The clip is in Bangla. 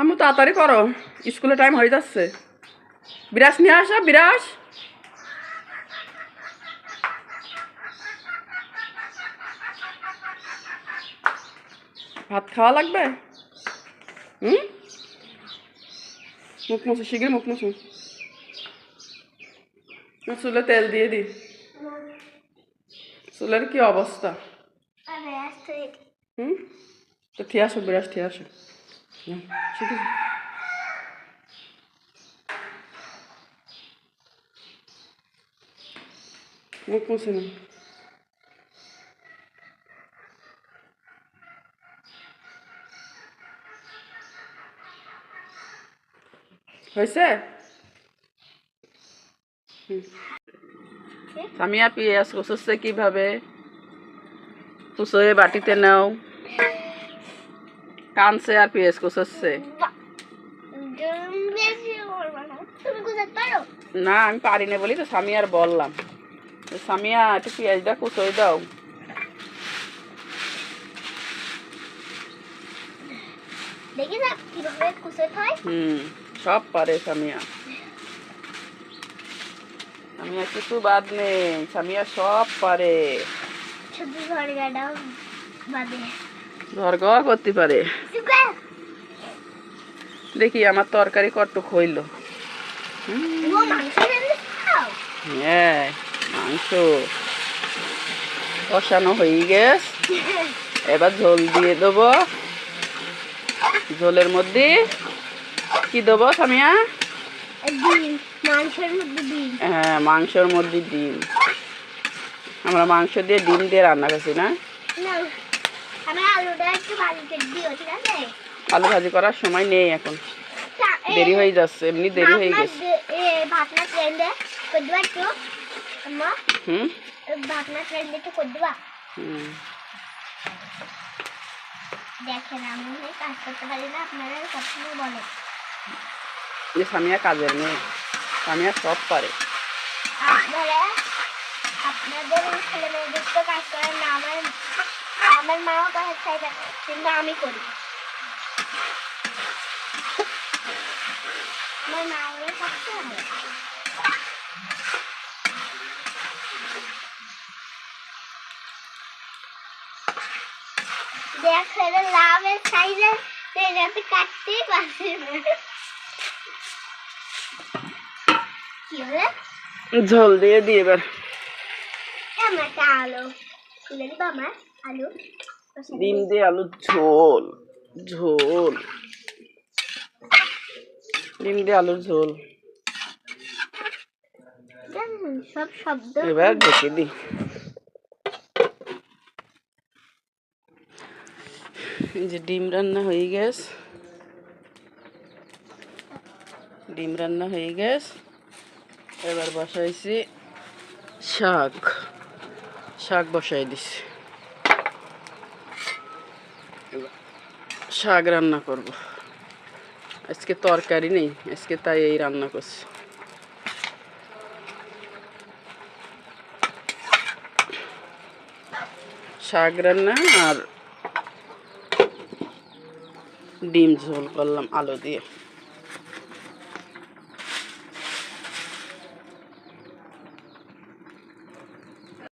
আমি তাড়াতাড়ি করো। স্কুলে টাইম হয়ে যাচ্ছে। বিরাস নিয়ে আসো বিরাস। ভাত খাওয়া লাগবে? হুম? মুখ মুছো শিগগির মুখ মুছো। চুলে তেল দিয়ে দি। চুলের কি অবস্থা? হুম? তো ঠিক আসো বিরাস ঠিক আসো। আছে মুখ মুছে না হয়েছে সামিয়া পিঁয়াজ কুচোচ্ছে কীভাবে কুচোয়ে বাটিতে নাও কানছে আর পেঁয়াজ কুচোচ্ছে না আমি পারি না বলি তো সামিয়ার বললাম। সামিয়া একটু পেঁয়াজটা কুচোই দাও। হুম সব পারে সামিয়া সামিয়া কিছু বাদ নেই সামিয়া সব পারে। বাদে। ঘর করতে পারে। দেখি আমার তরকারি কটুক হইল। মাংস হ্যাঁ মাংস। কষানো হয়ে গেছে। এবার ঝোল দিয়ে দেবো। ঝোলের মধ্যে কি দেবো সামিয়া? হ্যাঁ মাংসের মধ্যে ডিম। আমরা মাংস দিয়ে ডিম দিয়ে রান্না করছি না? আলু ভাজি করার সময় নেই এখন। দেরি হয়ে যাচ্ছে এমনি দেরি হয়ে গেছে। হুম? এ ভাতনা একটু করে দিবা। হুম। দেখেন আমি কাজ করতে পারি না আপনারা সবসময় বলেন। যে সামিয়া কাজের মেয়ে সামিয়া সব পারে। আপনারা আপনাদের ছেলে মেয়েদের তো কাজ করেন না আমার আমার মাও চাই না, কিন্তু আমি করি। আমার মা দেখ এটা লাভের সাইজে কাটতেই পারছি না। কি হলো? ঝোল দিয়ে দিয়ে এবার। আলু তুলে দিব আমার আলু ডিম দিয়ে। আলুর ঝোল ঝোল। ডিম দিয়ে আলুর ঝোল। সব শব্দ। এবার ঢেকে দিই। যে ডিম রান্না হয়ে গেছে। ডিম রান্না হয়ে গেছে। এবার বসাইছি শাক। শাক বসাই দিছি। শাক রান্না করব। আজকে তরকারি নেই, আজকে তাই এই রান্না করছি। শাক রান্না আর ডিম ঝোল করলাম আলু দিয়ে।